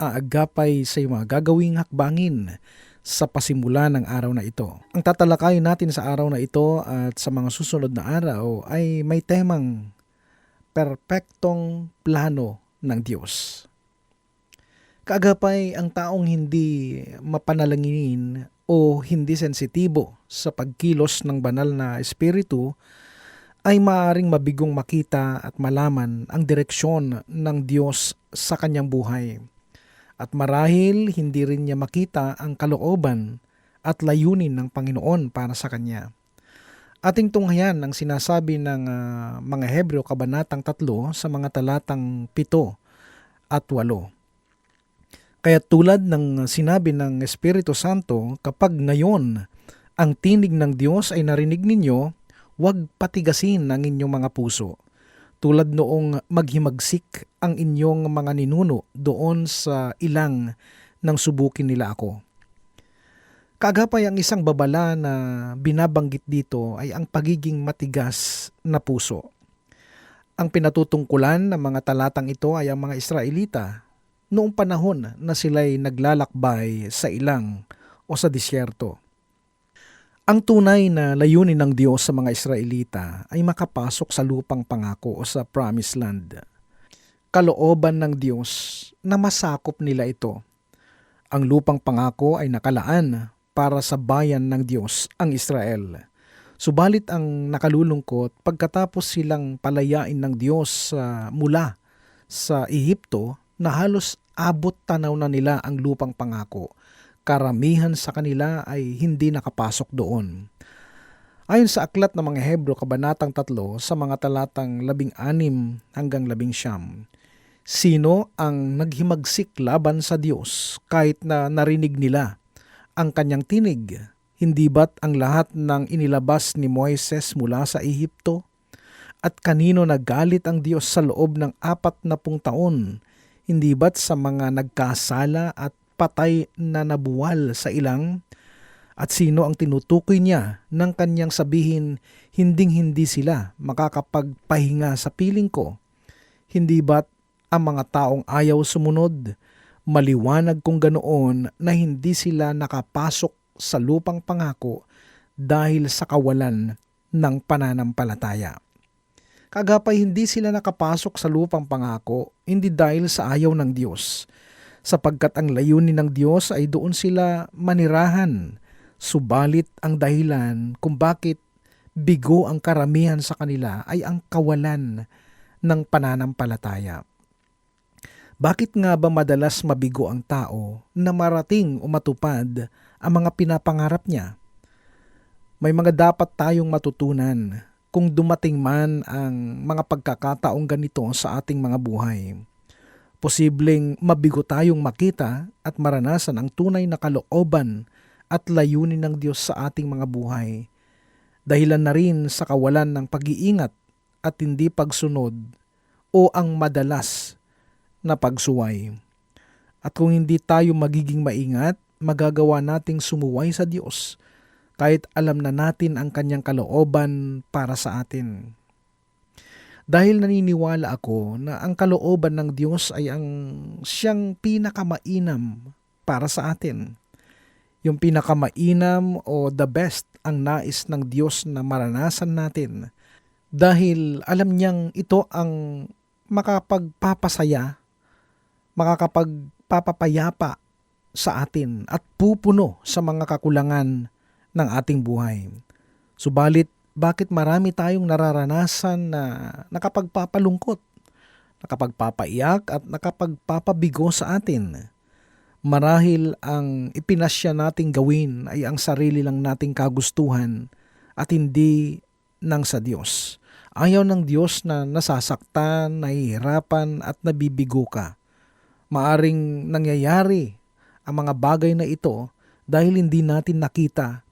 aagapay sa mga gagawing hakbangin sa pasimula ng araw na ito. Ang tatalakayin natin sa araw na ito at sa mga susunod na araw ay may temang perpektong plano ng Diyos. Kaagapay ang taong hindi mapanalanginin o hindi sensitibo sa pagkilos ng banal na espiritu ay maaring mabigong makita at malaman ang direksyon ng Diyos sa kanyang buhay. At marahil hindi rin niya makita ang kalooban at layunin ng Panginoon para sa kanya. Ating tunghayan ang sinasabi ng ah, mga Hebreo kabanatang 3 sa mga talatang 7 at 8. Kaya tulad ng sinabi ng Espiritu Santo, kapag ngayon ang tinig ng Diyos ay narinig ninyo, huwag patigasin ang inyong mga puso. Tulad noong maghimagsik ang inyong mga ninuno doon sa ilang nang subukin nila ako. Kagapay ang isang babala na binabanggit dito ay ang pagiging matigas na puso. Ang pinatutungkulan ng mga talatang ito ay ang mga Israelita noong panahon na sila'y naglalakbay sa ilang o sa disyerto. Ang tunay na layunin ng Diyos sa mga Israelita ay makapasok sa lupang pangako o sa promised land. Kalooban ng Diyos na masakop nila ito. Ang lupang pangako ay nakalaan para sa bayan ng Diyos, ang Israel. Subalit ang nakalulungkot pagkatapos silang palayain ng Diyos sa mula sa Ehipto na halos abot tanaw na nila ang lupang pangako karamihan sa kanila ay hindi nakapasok doon. Ayon sa aklat ng mga Hebro Kabanatang 3 sa mga talatang 16 hanggang 11, sino ang naghimagsik laban sa Diyos kahit na narinig nila ang kanyang tinig? Hindi ba't ang lahat ng inilabas ni Moises mula sa Ehipto? At kanino nagalit ang Diyos sa loob ng apat na pung taon? Hindi ba't sa mga nagkasala at patay na nabuwal sa ilang? At sino ang tinutukoy niya ng kanyang sabihin, hinding-hindi sila makakapagpahinga sa piling ko? Hindi ba't ang mga taong ayaw sumunod? Maliwanag kung ganoon na hindi sila nakapasok sa lupang pangako dahil sa kawalan ng pananampalataya. Kagapay hindi sila nakapasok sa lupang pangako hindi dahil sa ayaw ng Diyos, sapagkat ang layunin ng Diyos ay doon sila manirahan. Subalit ang dahilan kung bakit bigo ang karamihan sa kanila ay ang kawalan ng pananampalataya. Bakit nga ba madalas mabigo ang tao na marating o matupad ang mga pinapangarap niya? May mga dapat tayong matutunan kung dumating man ang mga pagkakataong ganito sa ating mga buhay posibleng mabigo tayong makita at maranasan ang tunay na kalooban at layunin ng Diyos sa ating mga buhay. Dahilan na rin sa kawalan ng pag-iingat at hindi pagsunod o ang madalas na pagsuway. At kung hindi tayo magiging maingat, magagawa nating sumuway sa Diyos kahit alam na natin ang kanyang kalooban para sa atin dahil naniniwala ako na ang kalooban ng Diyos ay ang siyang pinakamainam para sa atin. Yung pinakamainam o the best ang nais ng Diyos na maranasan natin dahil alam niyang ito ang makapagpapasaya, makakapagpapapayapa sa atin at pupuno sa mga kakulangan ng ating buhay. Subalit bakit marami tayong nararanasan na nakapagpapalungkot, nakapagpapaiyak at nakapagpapabigo sa atin. Marahil ang ipinasya nating gawin ay ang sarili lang nating kagustuhan at hindi ng sa Diyos. Ayaw ng Diyos na nasasaktan, nahihirapan at nabibigo ka. Maaring nangyayari ang mga bagay na ito dahil hindi natin nakita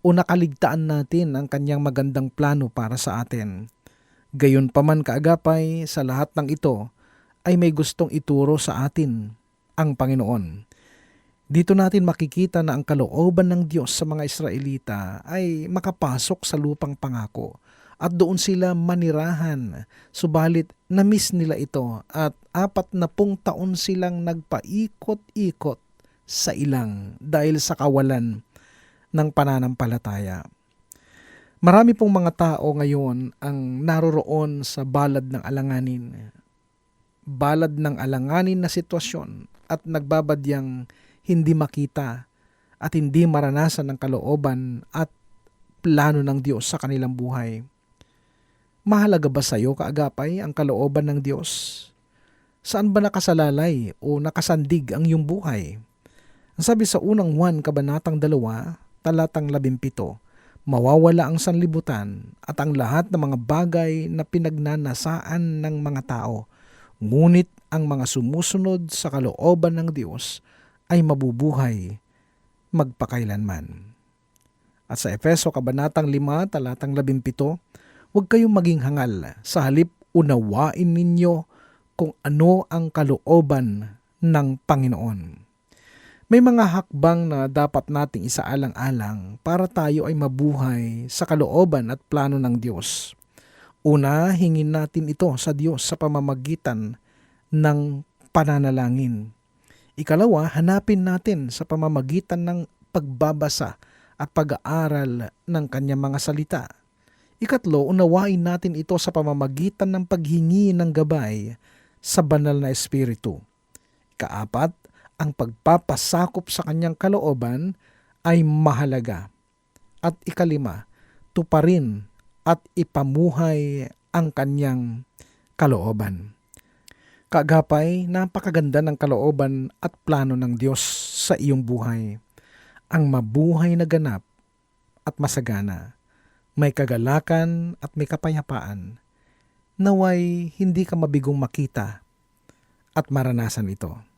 o nakaligtaan natin ang kanyang magandang plano para sa atin. Gayon pa man kaagapay sa lahat ng ito ay may gustong ituro sa atin ang Panginoon. Dito natin makikita na ang kalooban ng Diyos sa mga Israelita ay makapasok sa lupang pangako at doon sila manirahan. Subalit na-miss nila ito at apat na pung taon silang nagpaikot-ikot sa ilang dahil sa kawalan ng pananampalataya. Marami pong mga tao ngayon ang naroroon sa balad ng alanganin. Balad ng alanganin na sitwasyon at nagbabadyang hindi makita at hindi maranasan ng kalooban at plano ng Diyos sa kanilang buhay. Mahalaga ba sa iyo kaagapay ang kalooban ng Diyos? Saan ba nakasalalay o nakasandig ang iyong buhay? Ang sabi sa unang 1 kabanatang 2, talatang 17, mawawala ang sanlibutan at ang lahat ng mga bagay na pinagnanasaan ng mga tao. Ngunit ang mga sumusunod sa kalooban ng Diyos ay mabubuhay magpakailanman. At sa Efeso Kabanatang 5, talatang 17, huwag kayong maging hangal, sa halip unawain ninyo kung ano ang kalooban ng Panginoon. May mga hakbang na dapat nating isaalang-alang para tayo ay mabuhay sa kalooban at plano ng Diyos. Una, hingin natin ito sa Diyos sa pamamagitan ng pananalangin. Ikalawa, hanapin natin sa pamamagitan ng pagbabasa at pag-aaral ng kanyang mga salita. Ikatlo, unawain natin ito sa pamamagitan ng paghingi ng gabay sa banal na espiritu. Ikaapat, ang pagpapasakop sa kanyang kalooban ay mahalaga. At ikalima, tuparin at ipamuhay ang kanyang kalooban. Kagapay, napakaganda ng kalooban at plano ng Diyos sa iyong buhay. Ang mabuhay na ganap at masagana, may kagalakan at may kapayapaan, naway hindi ka mabigong makita at maranasan ito.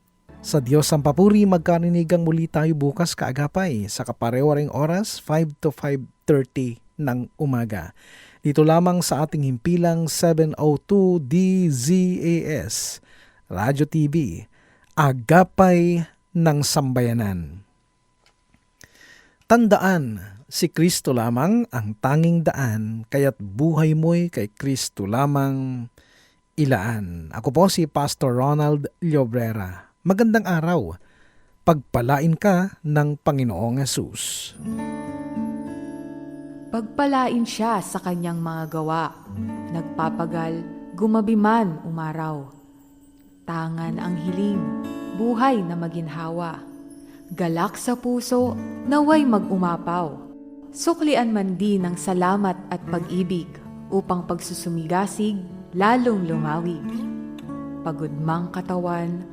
Sa Diyos ang papuri, magkarinigang muli tayo bukas kaagapay sa kaparewaring oras 5 to 5.30 ng umaga. Dito lamang sa ating himpilang 702 DZAS, Radyo TV, Agapay ng Sambayanan. Tandaan, si Kristo lamang ang tanging daan, kaya't buhay mo'y kay Kristo lamang ilaan. Ako po si Pastor Ronald Llobrera. Magandang araw. Pagpalain ka ng Panginoong Yesus. Pagpalain siya sa kanyang mga gawa. Nagpapagal, gumabi man umaraw. Tangan ang hiling, buhay na maginhawa. Galak sa puso, naway mag-umapaw. Suklian man din ng salamat at pag-ibig upang pagsusumigasig lalong lumawig. Pagod mang katawan,